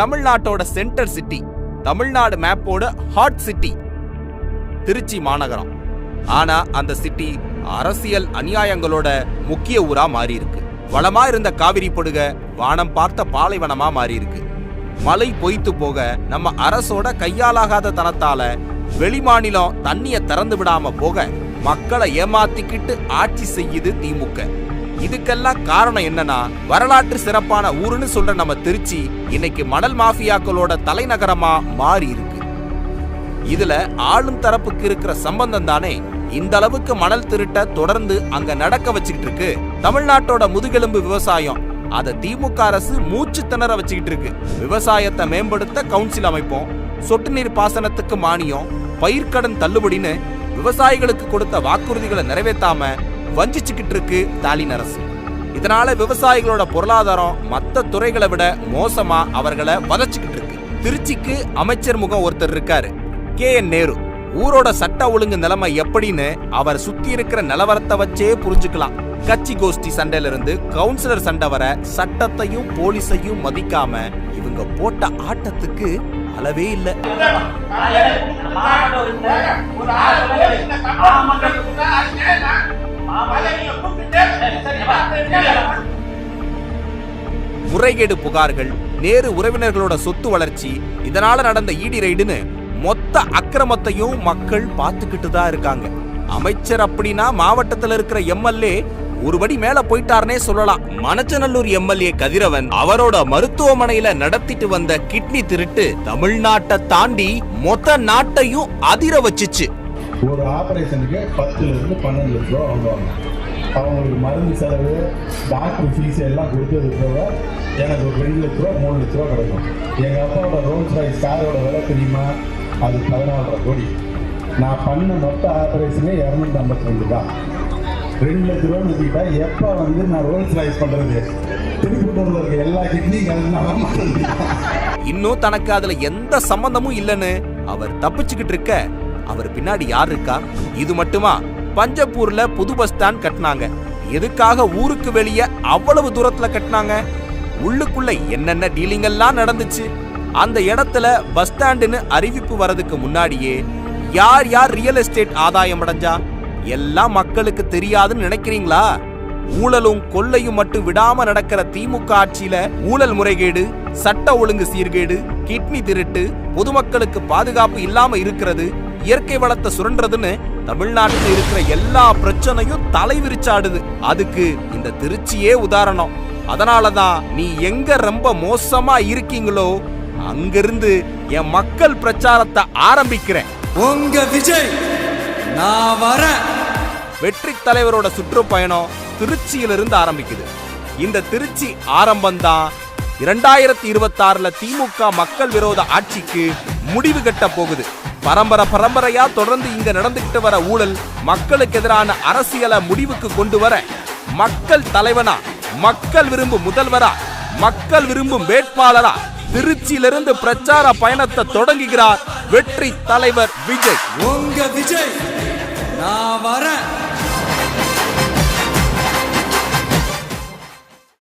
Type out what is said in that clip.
தமிழ்நாட்டோட centre city Tamil Nadu மேப்போட hot city Trichy மாநகரம். ஆனா அந்த சிட்டி அரசியல் அநியாயங்களோட முக்கிய ஊரா மாறி இருக்கு வளமா இருந்த காவிரி படுக வானம் பார்த்த பாலைவனமா மாறி இருக்கு மழை பொய்த்து போக நம்ம அரசோட கையாலாகாத தனத்தால வெளிமாநிலம் தண்ணிய திறந்து விடாம போக மக்களை ஏமாத்திக்கிட்டு ஆட்சி செய்யுது திமுக. இதுக்கெல்லாம் காரணம் என்னன்னா வரலாற்று சிறப்பான ஊருன்னு சொல்ற நம்ம திருச்சி இன்னைக்கு மணல் மாஃபியாக்களோட தலைநகரமா மாறி இருக்கு. இதுல ஆளும் தரப்புக்கு இருக்கிற சம்பந்தம் தானே இந்த அளவுக்கு மணல் திருட்ட தொடர்ந்து அங்க நடக்க வச்சுக்கிட்டு இருக்கு. தமிழ்நாட்டோட முதுகெலும்பு விவசாயம் அதை திமுக அரசு மூச்சு திணற வச்சுக்கிட்டு இருக்கு. விவசாயத்தை மேம்படுத்த கவுன்சில் அமைப்போம் சொட்டு நீர் பாசனத்துக்கு மானியம் பயிர்க்கடன் தள்ளுபடின்னு விவசாயிகளுக்கு கொடுத்த வாக்குறுதிகளை நிறைவேற்றாம வஞ்சிச்சுக்கிட்டு இருக்கு ஸ்டாலின் அரசு. இதனால விவசாயிகளோட பொருளாதாரம் மற்ற துறைகளை விட மோசமா அவர்களை வதச்சுக்கிட்டு இருக்கு. திருச்சிக்கு அமைச்சர் முகம் ஒருத்தர் இருக்காரு கே என் நேரு. ஊரோட சட்ட ஒழுங்கு நிலைமை எப்படின்னு அவர் சுத்தி இருக்கிற நிலவரத்தை வச்சே புரிஞ்சுக்கலாம். கட்சி கோஷ்டி சண்டையில இருந்து கவுன்சிலர் சண்டை வர சட்டத்தையும் போலீஸையும் மதிக்காம இவங்க போட்ட ஆட்டத்துக்கு அளவே இல்லை. முறைகேடு புகார்கள் நேரு உறவினர்களோட சொத்து வளர்ச்சி இதனால நடந்த ஈடி ரைடுன்னு மொத்த அக்கிரமத்தையும் மக்கள் பார்த்துக்கிட்டு தான் இருக்காங்க. அமைச்சர் அப்படின்னா மாவட்டத்துல இருக்கிற எம்எல்ஏ ஒருபடி மேல போயிட்டாருனே சொல்லலாம். மணச்சநல்லூர் எம்எல்ஏ கதிரவன் அவரோட மருத்துவமனையில நடத்திட்டு வந்த கிட்னி திருட்டு தமிழ்நாட்டை தாண்டி மொத்த நாட்டையும் அதிர வச்சுச்சு. ஒரு ஆபரேஷனுக்கு பத்துல இருந்து பன்னெண்டு லட்சம் ரூபா வாங்குவாங்க. அவங்களுக்கு மருந்து செலவு டாக்டர் ஃபீஸ் எல்லாம் கொடுத்தது போக எனக்கு ஒரு ரெண்டு லட்ச ரூபா மூணு லட்ச ரூபா கிடைக்கும். எங்கள் அப்பாவோட ரோல்ஸ் ராய்ஸ் காரோட விலை தெரியுமா? அது பதினாலரை கோடி. நான் பண்ண மொத்த ஆப்ரேஷனே இரநூத்தி ஐம்பத்தி ரெண்டு தான். ரெண்டு லட்ச ரூபா நிறுத்திக்கிட்டா எப்போ வந்து நான் ரோல்ஸ் ராய்ஸ் பண்ணுறது திருப்பூர்ல இருக்க எல்லா கிட்னியும் இன்னும் தனக்கு அதுல எந்த சம்பந்தமும் இல்லைன்னு அவர் தப்பிச்சுக்கிட்டு இருக்க. அவர் பின்னாடி யார் இருக்கா? இது மட்டுமா? பஞ்சப்பூர்ல புது பஸ் ஸ்டாண்ட் கட்டினாங்க. எதுக்காக ஊருக்கு வெளியே அவ்வளவு தூரத்துல கட்டினாங்க? உள்ளுக்குள்ள என்னென்ன டீலிங் எல்லாம் நடந்துச்சு? அந்த இடத்துல பஸ் ஸ்டாண்டுன்னு அறிவிப்பு வரதுக்கு முன்னாடியே யார் யார் ரியல் எஸ்டேட் ஆதாயம் அடைஞ்சா? எல்லாம் மக்களுக்கு தெரியாதுன்னு நினைக்கிறீங்களா? ஊழலும் கொள்ளையும் மட்டும் விடாம நடக்கிற திமுக ஆட்சியில ஊழல் முறைகேடு சட்ட ஒழுங்கு சீர்கேடு கிட்னி திருட்டு பொதுமக்களுக்கு பாதுகாப்பு இல்லாம இருக்கிறது இயற்கை வளத்தை சுரண்டதுன்னு தமிழ்நாட்டில் இருக்கிற எல்லா பிரச்சனையும் தலைவிரிச்சாடுது அதுக்கு இந்த திருச்சியே உதாரணம். அதனாலதான் நீ எங்க ரொம்ப மோசமா இருக்கீங்களோ அங்கிருந்து என் மக்கள் பிரச்சாரத்தை ஆரம்பிக்கிறேன். உங்க விஜய் நான் வரேன். வெற்றி தலைவரோட சுற்றுப்பயணம் திருச்சியிலிருந்து ஆரம்பிக்குது. இந்த திருச்சி ஆரம்பம்தான் இரண்டாயிரத்தி இருபத்தி ஆறுல திமுக மக்கள் விரோத ஆட்சிக்கு முடிவு கட்ட போகுது. பரம்பரை பரம்பரையா தொடர்ந்து இங்க நடந்துகிட்டு வர ஊழல் மக்களுக்கு எதிரான அரசியலை முடிவுக்கு கொண்டு வர மக்கள் தலைவனா மக்கள் விரும்பும் முதல்வரா மக்கள் விரும்பும் வேட்பாளரா திருச்சியிலிருந்து பிரச்சார பயணத்தை தொடங்குகிறார் வெற்றி தலைவர் விஜய். உங்க விஜய் நான் வரேன்.